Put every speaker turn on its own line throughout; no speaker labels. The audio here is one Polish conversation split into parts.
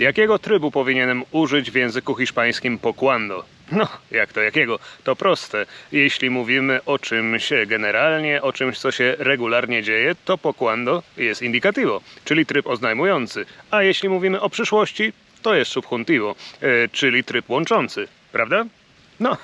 Jakiego trybu powinienem użyć w języku hiszpańskim po cuando? No, jak to jakiego? To proste. Jeśli mówimy o czymś generalnie, o czymś, co się regularnie dzieje, to po cuando jest indicativo, czyli tryb oznajmujący. A jeśli mówimy o przyszłości, to jest subjuntivo, e, czyli tryb łączący. Prawda? No,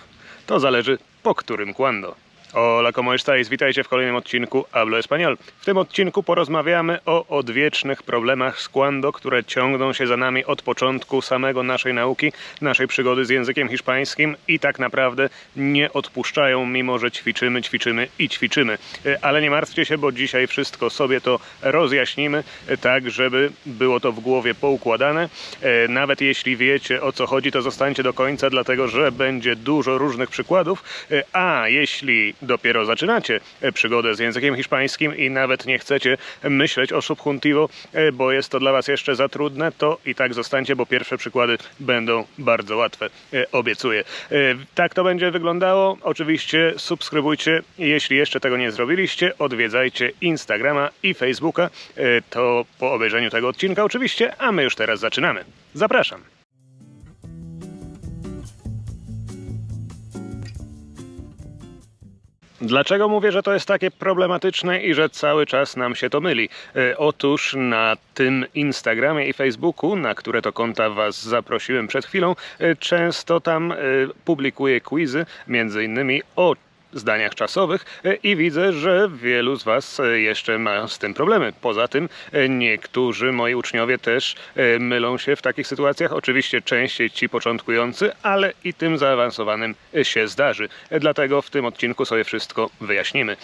to zależy po którym cuando. Hola, ¿cómo estáis? Witajcie w kolejnym odcinku Hablo Español. W tym odcinku porozmawiamy o odwiecznych problemach z cuando, które ciągną się za nami od początku samego naszej nauki, naszej przygody z językiem hiszpańskim i tak naprawdę nie odpuszczają, mimo że ćwiczymy, ćwiczymy i ćwiczymy. E, Ale nie martwcie się, bo dzisiaj wszystko sobie to rozjaśnimy, e, tak żeby było to w głowie poukładane. E, Nawet jeśli wiecie o co chodzi, to zostańcie do końca, dlatego że będzie dużo różnych przykładów. A jeśli dopiero zaczynacie e, przygodę z językiem hiszpańskim i nawet nie chcecie myśleć o subjuntivo, e, bo jest to dla Was jeszcze za trudne, to i tak zostańcie, bo pierwsze przykłady będą bardzo łatwe. E, Obiecuję. Tak to będzie wyglądało. Oczywiście subskrybujcie, jeśli jeszcze tego nie zrobiliście, odwiedzajcie Instagrama i Facebooka. To po obejrzeniu tego odcinka oczywiście, a my już teraz zaczynamy. Zapraszam. Dlaczego mówię, że to jest takie problematyczne i że cały czas nam się to myli? E, Otóż na tym Instagramie i Facebooku, na które to konta Was zaprosiłem przed chwilą, e, często tam e, publikuję quizy, między innymi o zdaniach czasowych e, i widzę, że wielu z Was e, jeszcze ma z tym problemy. Poza tym e, niektórzy moi uczniowie też mylą się w takich sytuacjach. Oczywiście częściej ci początkujący, ale i tym zaawansowanym się zdarzy. Dlatego w tym odcinku sobie wszystko wyjaśnimy.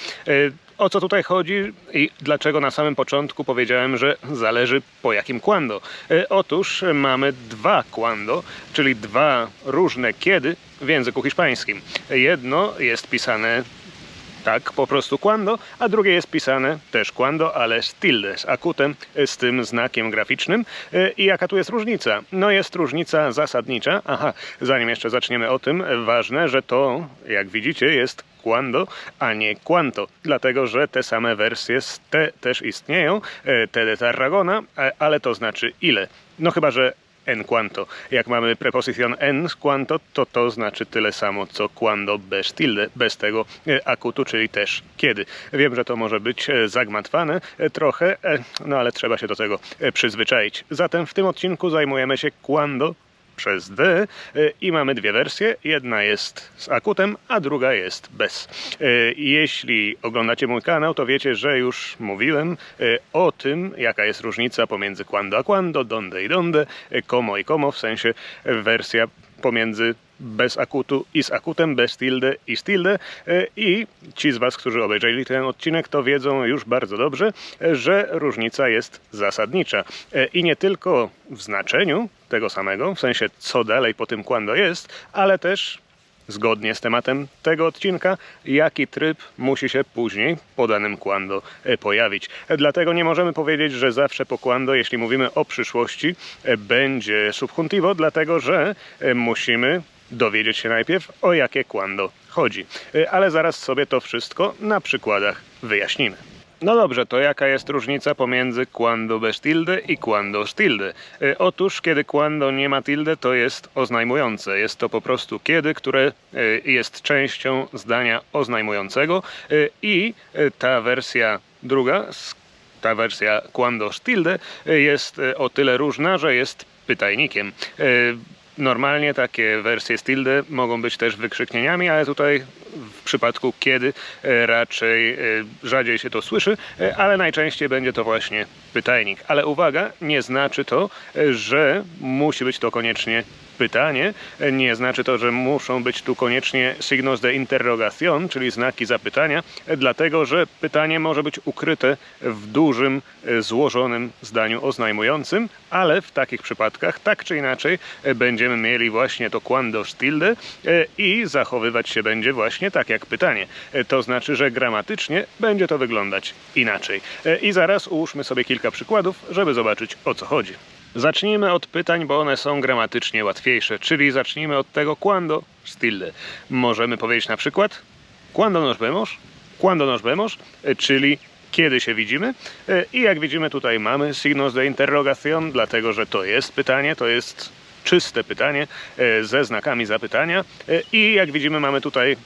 O co tutaj chodzi i dlaczego na samym początku powiedziałem, że zależy po jakim quando? E, Otóż mamy dwa quando, czyli dwa różne kiedy w języku hiszpańskim. Jedno jest pisane tak, po prostu quando, a drugie jest pisane też quando, ale z tilde, z akutem, z tym znakiem graficznym. E, I jaka tu jest różnica? No jest różnica zasadnicza. Aha, zanim jeszcze zaczniemy o tym, ważne, że to, jak widzicie, jest quando, a nie quanto, dlatego że te same wersje te też istnieją, e, te de Tarragona, e, ale to znaczy ile. No chyba, że en quanto. Jak mamy prepozycjon en z quanto, to to znaczy tyle samo co quando bez tilde, bez tego e, akutu, czyli też kiedy. Wiem, że to może być e, zagmatwane e, trochę, no ale trzeba się do tego przyzwyczaić. Zatem w tym odcinku zajmujemy się quando przez D e, i mamy dwie wersje. Jedna jest z akutem, a druga jest bez. E, Jeśli oglądacie mój kanał, to wiecie, że już mówiłem e, o tym, jaka jest różnica pomiędzy quando a quando, donde i donde, como i como, w sensie wersja pomiędzy bez akutu i z akutem, bez tilde i z tilde. E, I ci z Was, którzy obejrzeli ten odcinek, to wiedzą już bardzo dobrze, e, że różnica jest zasadnicza. E, I nie tylko w znaczeniu tego samego, w sensie co dalej po tym quando jest, ale też zgodnie z tematem tego odcinka, jaki tryb musi się później po danym quando e, pojawić. Dlatego nie możemy powiedzieć, że zawsze po quando, jeśli mówimy o przyszłości, będzie subjuntivo, dlatego że musimy dowiedzieć się najpierw, o jakie quando chodzi. E, Ale zaraz sobie to wszystko na przykładach wyjaśnimy. No dobrze, to jaka jest różnica pomiędzy quando bez tilde i quando z tilde? E, Otóż, kiedy quando nie ma tilde, to jest oznajmujące. Jest to po prostu kiedy, które e, jest częścią zdania oznajmującego i ta wersja druga, ta wersja quando z tilde jest o tyle różna, że jest pytajnikiem. Normalnie takie wersje z tilde mogą być też wykrzyknieniami, ale tutaj w przypadku kiedy e, raczej e, rzadziej się to słyszy, e, ale najczęściej będzie to właśnie pytajnik. Ale uwaga, nie znaczy to, że musi być to koniecznie pytanie. Nie znaczy to, że muszą być tu koniecznie signos de interrogación, czyli znaki zapytania, dlatego że pytanie może być ukryte w dużym, e, złożonym zdaniu oznajmującym, ale w takich przypadkach tak czy inaczej będziemy mieli właśnie to quando tilde e, i zachowywać się będzie właśnie tak jak pytanie. E, To znaczy, że gramatycznie będzie to wyglądać inaczej. I zaraz ułóżmy sobie kilka przykładów, żeby zobaczyć o co chodzi. Zacznijmy od pytań, bo one są gramatycznie łatwiejsze, czyli zacznijmy od tego quando z tilde. Możemy powiedzieć na przykład Cuando nos vemos? Cuando nos vemos? E, Czyli kiedy się widzimy. E, I jak widzimy tutaj mamy signos de interrogación, dlatego że to jest pytanie, to jest czyste pytanie e, ze znakami zapytania. I jak widzimy mamy tutaj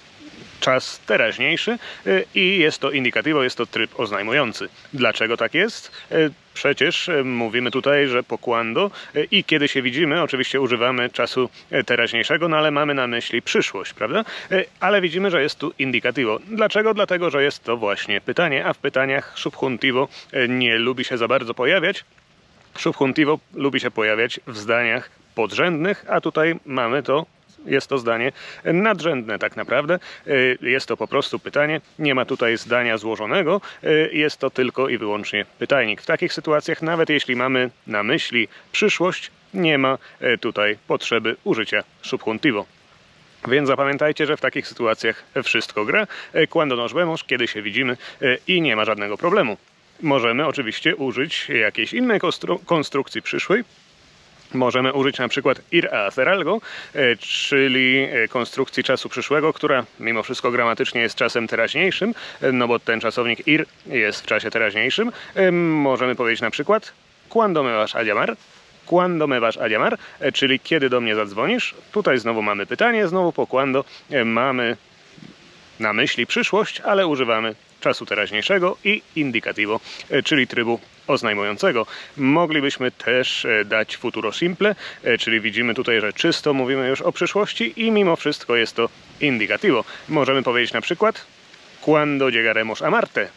czas teraźniejszy e, i jest to indikatywo, jest to tryb oznajmujący. Dlaczego tak jest? E, Przecież e, mówimy tutaj, że po quando e, i kiedy się widzimy, oczywiście używamy czasu teraźniejszego, no ale mamy na myśli przyszłość, prawda? Ale widzimy, że jest tu indikatywo. Dlaczego? Dlatego, że jest to właśnie pytanie, a w pytaniach subjuntivo nie lubi się za bardzo pojawiać. Subjuntivo lubi się pojawiać w zdaniach podrzędnych, a tutaj mamy to jest to zdanie nadrzędne tak naprawdę. Y, Jest to po prostu pytanie, nie ma tutaj zdania złożonego, y, jest to tylko i wyłącznie pytajnik. W takich sytuacjach, nawet jeśli mamy na myśli przyszłość, nie ma y, tutaj potrzeby użycia subjuntivo. Więc zapamiętajcie, że w takich sytuacjach wszystko gra. Cuando nos vemos, kiedy się widzimy i nie ma żadnego problemu. Możemy oczywiście użyć jakiejś innej konstru- konstrukcji przyszłej, Możemy użyć na przykład ir a hacer algo, e, czyli e, konstrukcji czasu przyszłego, która mimo wszystko gramatycznie jest czasem teraźniejszym, e, no bo ten czasownik ir jest w czasie teraźniejszym. Możemy powiedzieć na przykład cuando me vas a llamar, cuando me vas a llamar, czyli kiedy do mnie zadzwonisz. Tutaj znowu mamy pytanie, znowu po cuando e, mamy na myśli przyszłość, ale używamy czasu teraźniejszego i indicativo, czyli trybu oznajmującego. Moglibyśmy też e, dać futuro simple, e, czyli widzimy tutaj, że czysto mówimy już o przyszłości i mimo wszystko jest to indicativo. Możemy powiedzieć na przykład cuando llegaremos a Marte.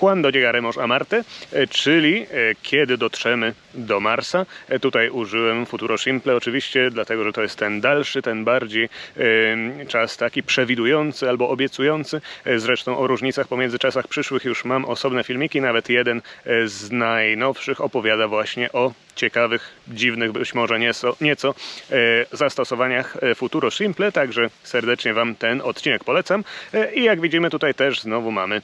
Cuando llegaremos a Marte, e, czyli e, kiedy dotrzemy do Marsa. E, Tutaj użyłem futuro simple oczywiście, dlatego że to jest ten dalszy, ten bardziej czas taki przewidujący albo obiecujący. Zresztą o różnicach pomiędzy czasach przyszłych już mam osobne filmiki, nawet jeden z najnowszych opowiada właśnie o ciekawych, dziwnych być może nieco, nieco e, zastosowaniach e, Futuro Simple, także serdecznie Wam ten odcinek polecam. E, I jak widzimy tutaj też znowu mamy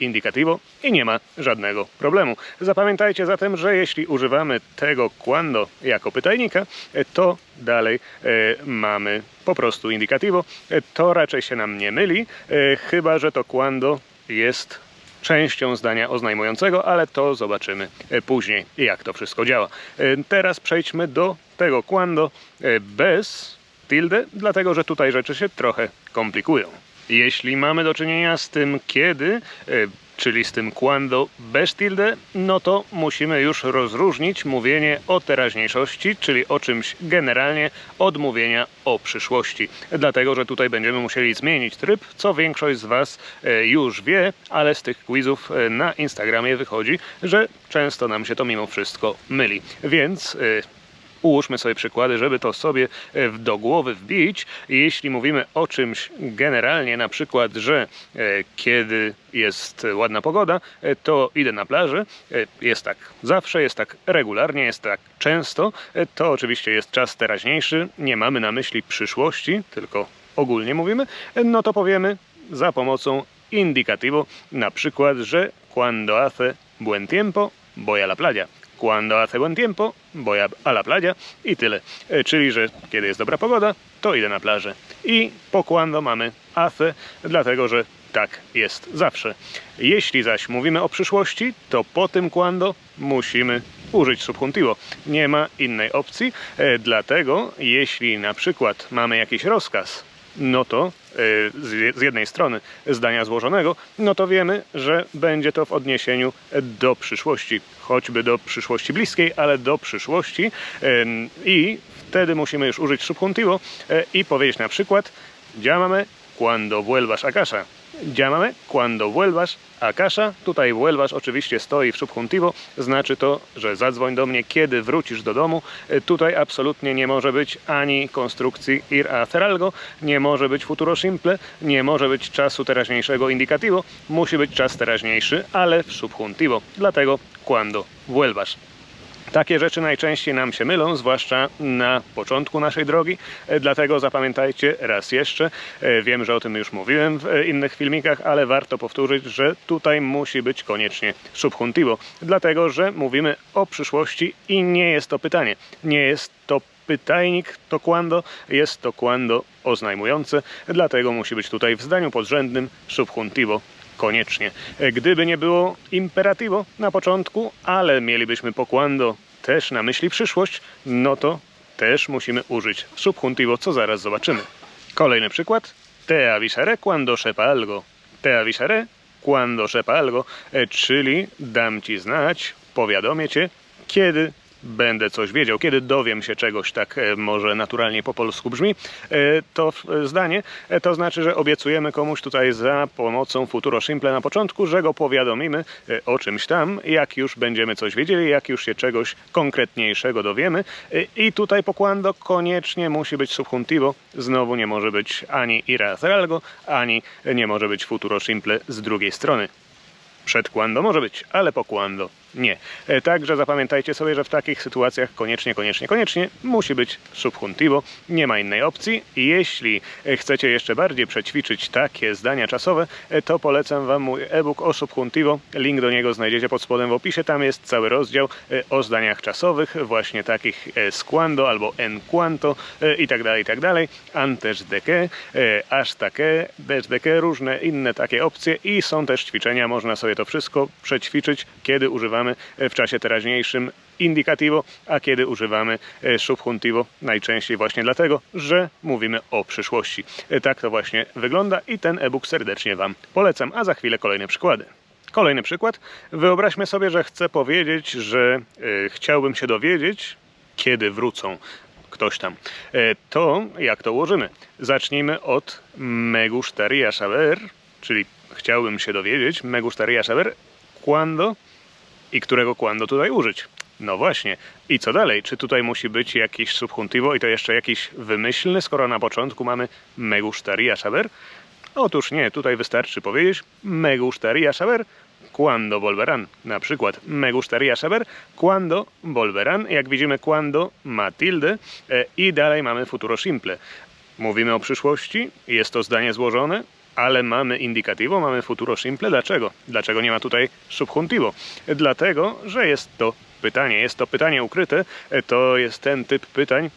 indicativo i nie ma żadnego problemu. Zapamiętajcie zatem, że jeśli używamy tego quando jako pytajnika, to dalej mamy po prostu indicativo. To raczej się nam nie myli, chyba że to quando jest częścią zdania oznajmującego, ale to zobaczymy e, później, jak to wszystko działa. E, Teraz przejdźmy do tego quando e, bez tilde, dlatego że tutaj rzeczy się trochę komplikują. Jeśli mamy do czynienia z tym kiedy, e, czyli z tym quando bez tilde, no to musimy już rozróżnić mówienie o teraźniejszości, czyli o czymś generalnie, od mówienia o przyszłości. Dlatego, że tutaj będziemy musieli zmienić tryb, co większość z Was e, już wie, ale z tych quizów e, na Instagramie wychodzi, że często nam się to mimo wszystko myli. Więc Ułóżmy sobie przykłady, żeby to sobie e, do głowy wbić. Jeśli mówimy o czymś generalnie, na przykład, że e, kiedy jest ładna pogoda, e, to idę na plażę. Jest tak zawsze, jest tak regularnie, jest tak często. To oczywiście jest czas teraźniejszy. Nie mamy na myśli przyszłości, tylko ogólnie mówimy. No to powiemy za pomocą indicativo, na przykład, że cuando hace buen tiempo, voy a la playa. Cuando hace buen tiempo, voy a, a la playa i tyle. E, Czyli, że kiedy jest dobra pogoda, to idę na plażę. I po cuando mamy hace, dlatego że tak jest zawsze. Jeśli zaś mówimy o przyszłości, to po tym cuando musimy użyć subjuntivo. Nie ma innej opcji, e, dlatego jeśli na przykład mamy jakiś rozkaz, no to z jednej strony zdania złożonego, no to wiemy, że będzie to w odniesieniu do przyszłości, choćby do przyszłości bliskiej, ale do przyszłości i wtedy musimy już użyć subjuntivo e, i powiedzieć na przykład llámame cuando vuelvas a casa. Llámame cuando vuelvas a casa. Tutaj vuelvas oczywiście stoi w subjuntivo, znaczy to, że zadzwoń do mnie, kiedy wrócisz do domu. E, Tutaj absolutnie nie może być ani konstrukcji ir a hacer algo, nie może być futuro simple, nie może być czasu teraźniejszego indicativo, musi być czas teraźniejszy, ale w subjuntivo. Dlatego cuando vuelvas. Takie rzeczy najczęściej nam się mylą, zwłaszcza na początku naszej drogi, e, dlatego zapamiętajcie raz jeszcze, e, wiem, że o tym już mówiłem w e, innych filmikach, ale warto powtórzyć, że tutaj musi być koniecznie subjuntivo, dlatego że mówimy o przyszłości i nie jest to pytanie, nie jest to pytajnik to quando, jest to quando oznajmujące, dlatego musi być tutaj w zdaniu podrzędnym subjuntivo koniecznie. Gdyby nie było imperativo na początku, ale mielibyśmy poquando też na myśli przyszłość, no to też musimy użyć subjuntivo, co zaraz zobaczymy. Kolejny przykład. Te avisaré cuando sepa algo. Te avisaré cuando sepa algo, e, czyli dam ci znać, powiadomię cię, kiedy będę coś wiedział, kiedy dowiem się czegoś, tak e, może naturalnie po polsku brzmi, e, to e, zdanie, to znaczy, że obiecujemy komuś tutaj za pomocą futuro simple na początku, że go powiadomimy o czymś tam, jak już będziemy coś wiedzieli, jak już się czegoś konkretniejszego dowiemy. I tutaj poquando koniecznie musi być subjuntivo, znowu nie może być ani ira algo, ani nie może być futuro simple z drugiej strony. Przed quando może być, ale po nie. E, Także zapamiętajcie sobie, że w takich sytuacjach koniecznie, koniecznie, koniecznie musi być subjuntivo. Nie ma innej opcji. Jeśli e, chcecie jeszcze bardziej przećwiczyć takie zdania czasowe, e, to polecam Wam mój e-book o subjuntivo. Link do niego znajdziecie pod spodem w opisie. Tam jest cały rozdział o zdaniach czasowych, właśnie takich z quando albo en quanto i tak dalej, i tak dalej. Antes de que, e, hasta que, desde que, różne inne takie opcje i są też ćwiczenia. Można sobie to wszystko przećwiczyć, kiedy używamy e, w czasie teraźniejszym indicativo, a kiedy używamy e, subjuntivo najczęściej właśnie dlatego, że mówimy o przyszłości. E, Tak to właśnie wygląda i ten e-book serdecznie Wam polecam, a za chwilę kolejne przykłady. Kolejny przykład. Wyobraźmy sobie, że chcę powiedzieć, że chciałbym się dowiedzieć, kiedy wrócą ktoś tam. To jak to ułożymy? Zacznijmy od me gustaría saber, czyli chciałbym się dowiedzieć, me gustaría saber, cuando i którego quando tutaj użyć. No właśnie. I co dalej? Czy tutaj musi być jakiś subjuntivo i to jeszcze jakiś wymyślny, skoro na początku mamy me gustaría saber? Otóż nie, tutaj wystarczy powiedzieć me gustaría saber cuando volverán. Na przykład me gustaría saber cuando volverán. Jak widzimy cuando ma tilde e, i dalej mamy futuro simple. Mówimy o przyszłości, jest to zdanie złożone, ale mamy indicativo, mamy futuro simple. Dlaczego? Dlaczego nie ma tutaj subjuntivo? Dlatego, że jest to pytanie. Jest to pytanie ukryte. To jest ten typ pytań,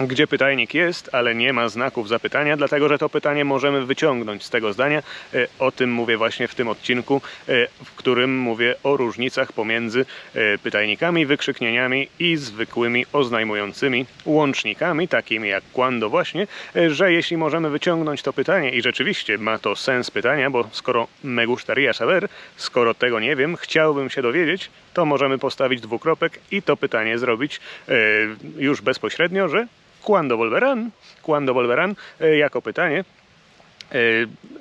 gdzie pytajnik jest, ale nie ma znaków zapytania, dlatego że to pytanie możemy wyciągnąć z tego zdania. E, O tym mówię właśnie w tym odcinku, e, w którym mówię o różnicach pomiędzy e, pytajnikami, wykrzyknieniami i zwykłymi oznajmującymi łącznikami, takimi jak quando właśnie, że jeśli możemy wyciągnąć to pytanie i rzeczywiście ma to sens pytania, bo skoro me gustaría saber, skoro tego nie wiem, chciałbym się dowiedzieć, to możemy postawić dwukropek i to pytanie zrobić już bezpośrednio, że Cuando volverán? Cuando volverán? E, Jako pytanie, e,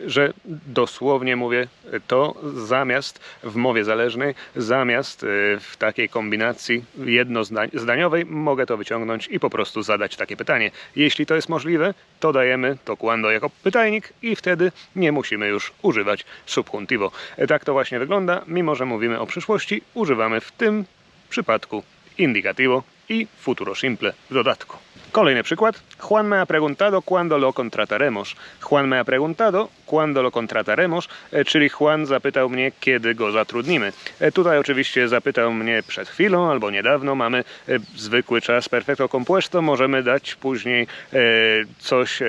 że dosłownie mówię to zamiast w mowie zależnej, zamiast e, w takiej kombinacji jednozdaniowej mogę to wyciągnąć i po prostu zadać takie pytanie. Jeśli to jest możliwe, to dajemy to cuando jako pytajnik i wtedy nie musimy już używać subjuntivo. Tak to właśnie wygląda, mimo że mówimy o przyszłości, używamy w tym przypadku indicativo i futuro simple w dodatku. Kolejny przykład. Juan me ha preguntado cuándo lo contrataremos. Juan me ha preguntado cuándo lo contrataremos, e, czyli Juan zapytał mnie, kiedy go zatrudnimy. E, Tutaj oczywiście zapytał mnie przed chwilą albo niedawno. Mamy e, zwykły czas perfecto compuesto. Możemy dać później coś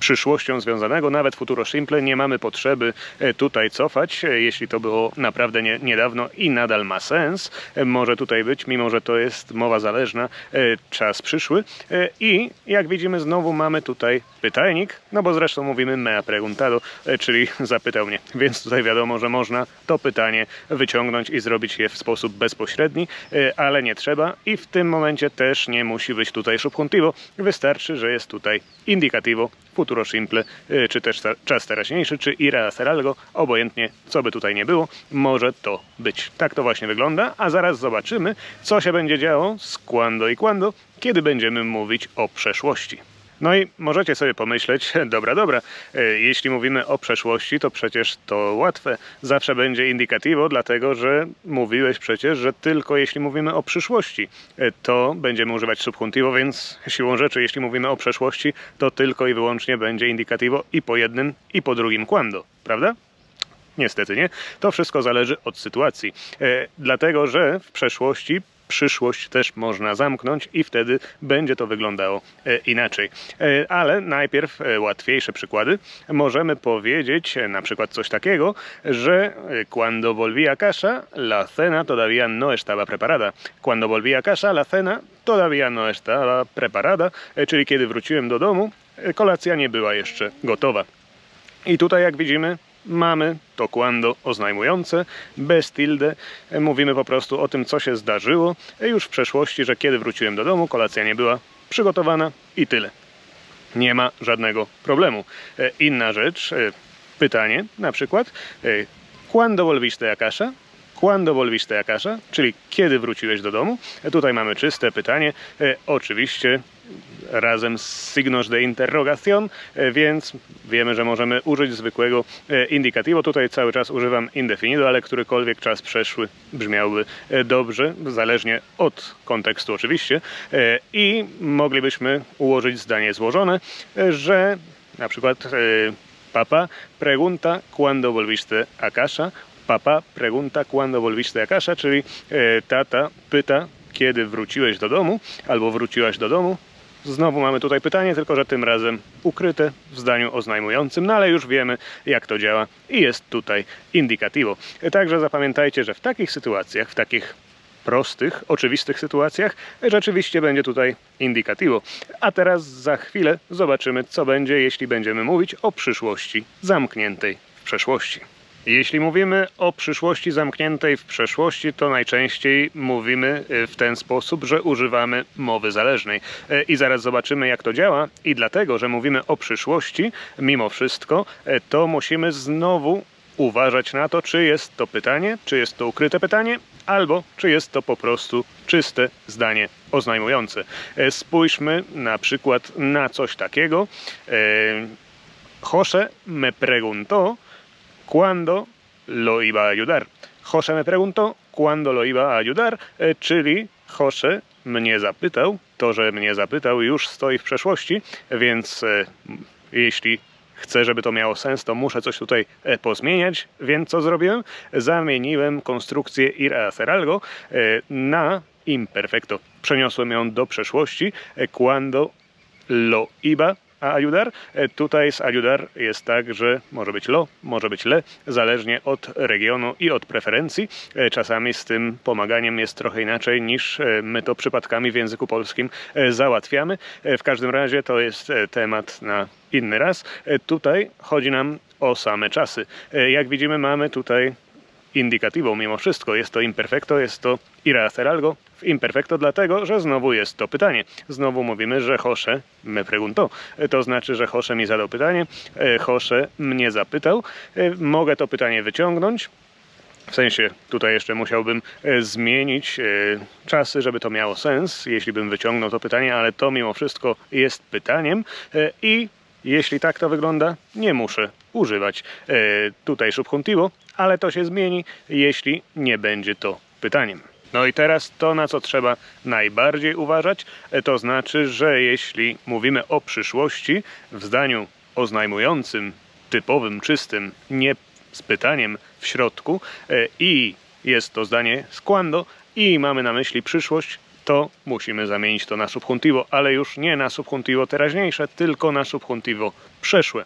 przyszłością związanego, nawet futuro simple, nie mamy potrzeby e, tutaj cofać, e, jeśli to było naprawdę nie, niedawno i nadal ma sens, e, może tutaj być, mimo że to jest mowa zależna, czas przyszły. I jak widzimy znowu mamy tutaj pytajnik, no bo zresztą mówimy me ha preguntado, czyli zapytał mnie, więc tutaj wiadomo, że można to pytanie wyciągnąć i zrobić je w sposób bezpośredni, ale nie trzeba. I w tym momencie też nie musi być tutaj subjuntivo, wystarczy, że jest tutaj indicativo, futuro simple, y, czy też czas teraźniejszy, czy ira obojętnie co by tutaj nie było, może to być. Tak to właśnie wygląda, a zaraz zobaczymy, co się będzie działo z quando i quando, kiedy będziemy mówić o przeszłości. No i możecie sobie pomyśleć, dobra, dobra, e, jeśli mówimy o przeszłości, to przecież to łatwe. Zawsze będzie indicativo, dlatego że mówiłeś przecież, że tylko jeśli mówimy o przyszłości, e, to będziemy używać subjuntivo, więc siłą rzeczy, jeśli mówimy o przeszłości, to tylko i wyłącznie będzie indicativo i po jednym, i po drugim quando, prawda? Niestety nie. To wszystko zależy od sytuacji. E, dlatego, że w przeszłości przyszłość też można zamknąć i wtedy będzie to wyglądało e, inaczej. E, Ale najpierw e, łatwiejsze przykłady. Możemy powiedzieć na przykład coś takiego, że cuando volví a casa la cena todavía no estaba preparada. Cuando volví a casa la cena todavía no estaba preparada, czyli kiedy wróciłem do domu, kolacja nie była jeszcze gotowa. I tutaj, jak widzimy, mamy to quando oznajmujące, bez tilde. Mówimy po prostu o tym, co się zdarzyło już w przeszłości, że kiedy wróciłem do domu, kolacja nie była przygotowana i tyle. Nie ma żadnego problemu. E, Inna rzecz, e, pytanie na przykład, e, cuando volviste a casa? Cuando volviste a casa? Czyli kiedy wróciłeś do domu? Tutaj mamy czyste pytanie, oczywiście razem z signos de interrogación, e, więc wiemy, że możemy użyć zwykłego e, indicativo. Tutaj cały czas używam indefinido, ale którykolwiek czas przeszły brzmiałby e, dobrze, zależnie od kontekstu oczywiście. I moglibyśmy ułożyć zdanie złożone, że na przykład papa pregunta cuando volviste a casa, papa pregunta cuando volviste a casa, czyli tata pyta, kiedy wróciłeś do domu, albo wróciłaś do domu. Znowu mamy tutaj pytanie, tylko że tym razem ukryte w zdaniu oznajmującym, no ale już wiemy jak to działa i jest tutaj indicativo. Także zapamiętajcie, że w takich sytuacjach, w takich prostych, oczywistych sytuacjach rzeczywiście będzie tutaj indicativo. A teraz za chwilę zobaczymy, co będzie, jeśli będziemy mówić o przyszłości zamkniętej w przeszłości. Jeśli mówimy o przyszłości zamkniętej w przeszłości, to najczęściej mówimy e, w ten sposób, że używamy mowy zależnej. E, I zaraz zobaczymy, jak to działa. I dlatego, że mówimy o przyszłości, mimo wszystko, e, to musimy znowu uważać na to, czy jest to pytanie, czy jest to ukryte pytanie, albo czy jest to po prostu czyste zdanie oznajmujące. Spójrzmy na przykład na coś takiego. José me preguntó cuándo lo iba a ayudar. José me preguntó cuándo lo iba a ayudar, e, czyli José mnie zapytał, to, że mnie zapytał już stoi w przeszłości, więc e, jeśli chcę, żeby to miało sens, to muszę coś tutaj e, pozmieniać, więc co zrobiłem? Zamieniłem konstrukcję ir a hacer algo e, na imperfecto. Przeniosłem ją do przeszłości, cuando lo iba a ayudar. E, Tutaj z ayudar jest tak, że może być lo, może być le, zależnie od regionu i od preferencji. E, Czasami z tym pomaganiem jest trochę inaczej niż e, my to przypadkami w języku polskim załatwiamy. W każdym razie to jest temat na inny raz. Tutaj chodzi nam o same czasy. Jak widzimy mamy tutaj indicativo mimo wszystko. Jest to imperfecto, jest to ir a hacer algo w imperfecto, dlatego, że znowu jest to pytanie. Znowu mówimy, że José me preguntó. To znaczy, że José mi zadał pytanie, e, José mnie zapytał. E, Mogę to pytanie wyciągnąć. W sensie tutaj jeszcze musiałbym e, zmienić czasy, żeby to miało sens, jeśli bym wyciągnął to pytanie, ale to mimo wszystko jest pytaniem i jeśli tak to wygląda, nie muszę używać tutaj subjuntivo, ale to się zmieni, jeśli nie będzie to pytaniem. No i teraz to, na co trzeba najbardziej uważać, to znaczy, że jeśli mówimy o przyszłości w zdaniu oznajmującym, typowym, czystym, nie z pytaniem w środku e, i jest to zdanie z quando i mamy na myśli przyszłość, to musimy zamienić to na subjuntivo, ale już nie na subjuntivo teraźniejsze, tylko na subjuntivo przeszłe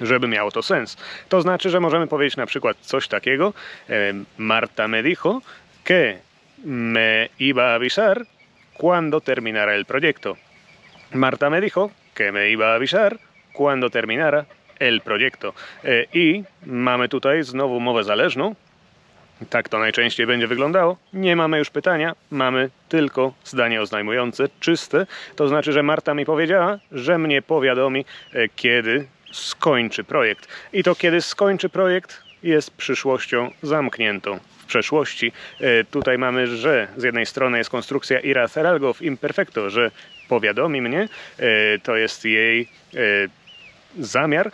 żeby miało to sens. To znaczy, że możemy powiedzieć na przykład coś takiego. e, Marta me dijo que me iba a avisar cuando terminara el proyecto. Marta me dijo que me iba a avisar cuando terminara el proyecto. E, I mamy tutaj znowu mowę zależną. Tak to najczęściej będzie wyglądało. Nie mamy już pytania, mamy tylko zdanie oznajmujące, czyste. To znaczy, że Marta mi powiedziała, że mnie powiadomi, e, kiedy skończy projekt. I to kiedy skończy projekt jest przyszłością zamkniętą przeszłości. E, Tutaj mamy, że z jednej strony jest konstrukcja ira hacer algo w imperfecto, że powiadomi mnie, e, to jest jej e, zamiar,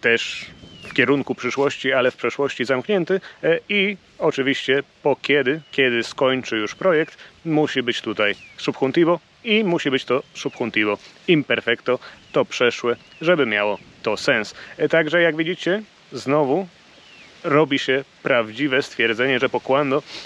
też w kierunku przyszłości, ale w przeszłości zamknięty i oczywiście po kiedy, kiedy skończy już projekt, musi być tutaj subjuntivo i musi być to subjuntivo imperfecto, to przeszłe, żeby miało to sens. Także jak widzicie, znowu robi się prawdziwe stwierdzenie, że po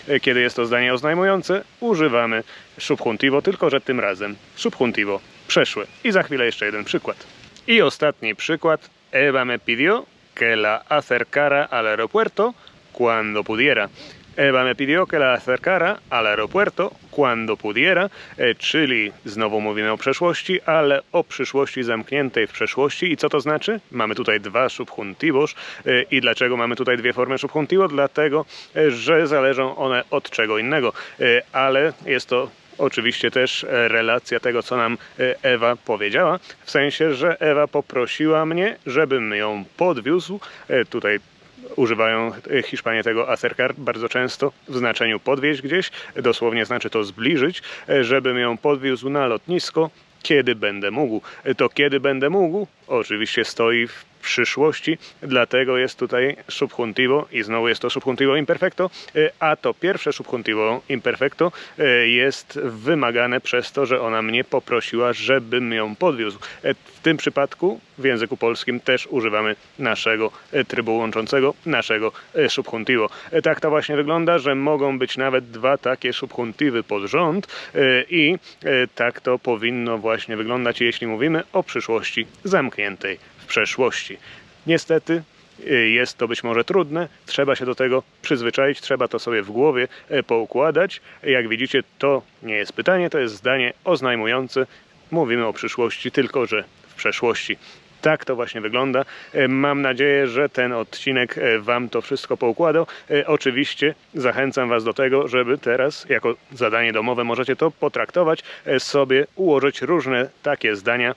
e, kiedy jest to zdanie oznajmujące, używamy subjuntivo, tylko że tym razem subjuntivo przeszłe. I za chwilę jeszcze jeden przykład. I ostatni przykład. Eva me pidió que la acercara al aeropuerto cuando pudiera. Eva me pidió que la acercara al aeropuerto cuando pudiera, e, czyli znowu mówimy o przeszłości, ale o przyszłości zamkniętej w przeszłości. I co to znaczy? Mamy tutaj dwa subjuntivos. E, I dlaczego mamy tutaj dwie formy subjuntivo? Dlatego, e, że zależą one od czego innego. Ale jest to Oczywiście też relacja tego, co nam Ewa powiedziała, w sensie, że Ewa poprosiła mnie, żebym ją podwiózł. Tutaj używają Hiszpanie tego acercar bardzo często w znaczeniu podwieźć gdzieś, dosłownie znaczy to zbliżyć, żebym ją podwiózł na lotnisko, kiedy będę mógł. To kiedy będę mógł, oczywiście stoi w przyszłości, dlatego jest tutaj subjuntivo i znowu jest to subjuntivo imperfecto, e, a to pierwsze subjuntivo imperfecto e, jest wymagane przez to, że ona mnie poprosiła, żebym ją podwiózł. E, W tym przypadku w języku polskim też używamy naszego trybu łączącego, naszego subjuntivo. Tak to właśnie wygląda, że mogą być nawet dwa takie subjuntywy pod rząd i tak to powinno właśnie wyglądać, jeśli mówimy o przyszłości zamkniętej w przeszłości. Niestety y, jest to być może trudne, trzeba się do tego przyzwyczaić, trzeba to sobie w głowie e, poukładać. Jak widzicie, to nie jest pytanie, to jest zdanie oznajmujące. Mówimy o przyszłości, tylko że w przeszłości. Tak to właśnie wygląda. E, Mam nadzieję, że ten odcinek e, Wam to wszystko poukładał. E, Oczywiście zachęcam Was do tego, żeby teraz, jako zadanie domowe, możecie to potraktować, sobie ułożyć różne takie zdania,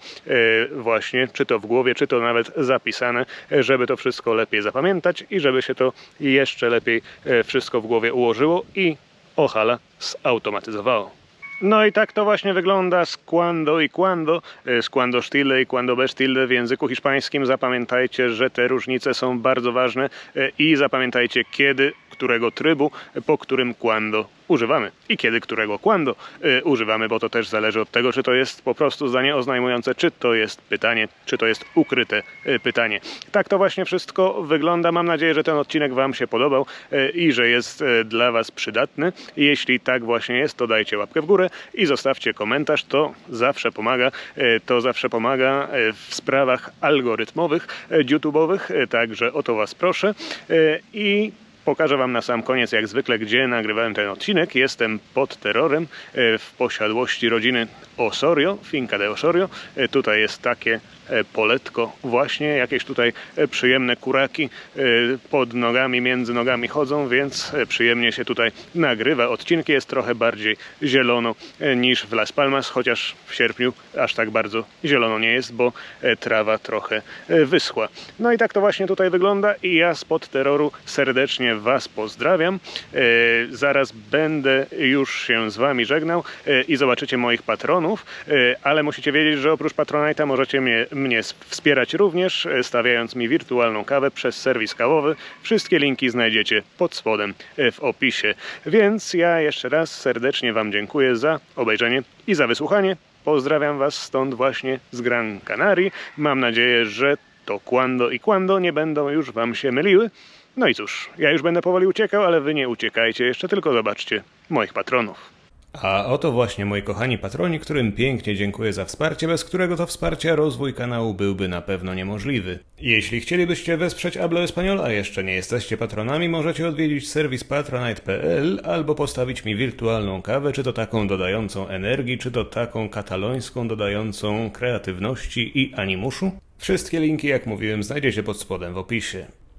właśnie, czy to w głowie, czy to nawet zapisane, żeby to wszystko lepiej zapamiętać i żeby się to jeszcze lepiej wszystko w głowie ułożyło i ohala zautomatyzowało. No i tak to właśnie wygląda z quando i quando, e, z quando stille i quando bez stille w języku hiszpańskim. Zapamiętajcie, że te różnice są bardzo ważne e, i zapamiętajcie kiedy, którego trybu, e, po którym quando używamy i kiedy, którego quando e, używamy, bo to też zależy od tego, czy to jest po prostu zdanie oznajmujące, czy to jest pytanie, czy to jest ukryte e, pytanie. Tak to właśnie wszystko wygląda. Mam nadzieję, że ten odcinek Wam się podobał e, i że jest dla Was przydatny. Jeśli tak właśnie jest, to dajcie łapkę w górę i zostawcie komentarz. To zawsze pomaga. To zawsze pomaga w sprawach algorytmowych, YouTube'owych. Także o to Was proszę. I Pokażę Wam na sam koniec, jak zwykle, gdzie nagrywałem ten odcinek. Jestem pod terrorem e, w posiadłości rodziny Osorio, Finca de Osorio. E, Tutaj jest takie e, poletko właśnie, jakieś tutaj przyjemne kuraki pod nogami, między nogami chodzą, więc przyjemnie się tutaj nagrywa. Odcinki jest trochę bardziej zielono niż w Las Palmas, chociaż w sierpniu aż tak bardzo zielono nie jest, bo trawa trochę wyschła. No i tak to właśnie tutaj wygląda i ja spod terroru serdecznie Was pozdrawiam. E, Zaraz będę już się z Wami żegnał e, i zobaczycie moich patronów, e, ale musicie wiedzieć, że oprócz Patronite'a możecie mnie, mnie wspierać również, stawiając mi wirtualną kawę przez serwis kawowy. Wszystkie linki znajdziecie pod spodem w opisie. Więc ja jeszcze raz serdecznie Wam dziękuję za obejrzenie i za wysłuchanie. Pozdrawiam Was stąd właśnie z Gran Canaria. Mam nadzieję, że to quando i quando nie będą już Wam się myliły. No i cóż, ja już będę powoli uciekał, ale Wy nie uciekajcie jeszcze, tylko zobaczcie moich patronów.
A oto właśnie moi kochani patroni, którym pięknie dziękuję za wsparcie, bez którego to wsparcia rozwój kanału byłby na pewno niemożliwy. Jeśli chcielibyście wesprzeć Hablo Español, a jeszcze nie jesteście patronami, możecie odwiedzić serwis patronite.pl albo postawić mi wirtualną kawę, czy to taką dodającą energii, czy to taką katalońską dodającą kreatywności i animuszu. Wszystkie linki, jak mówiłem, znajdziecie pod spodem w opisie.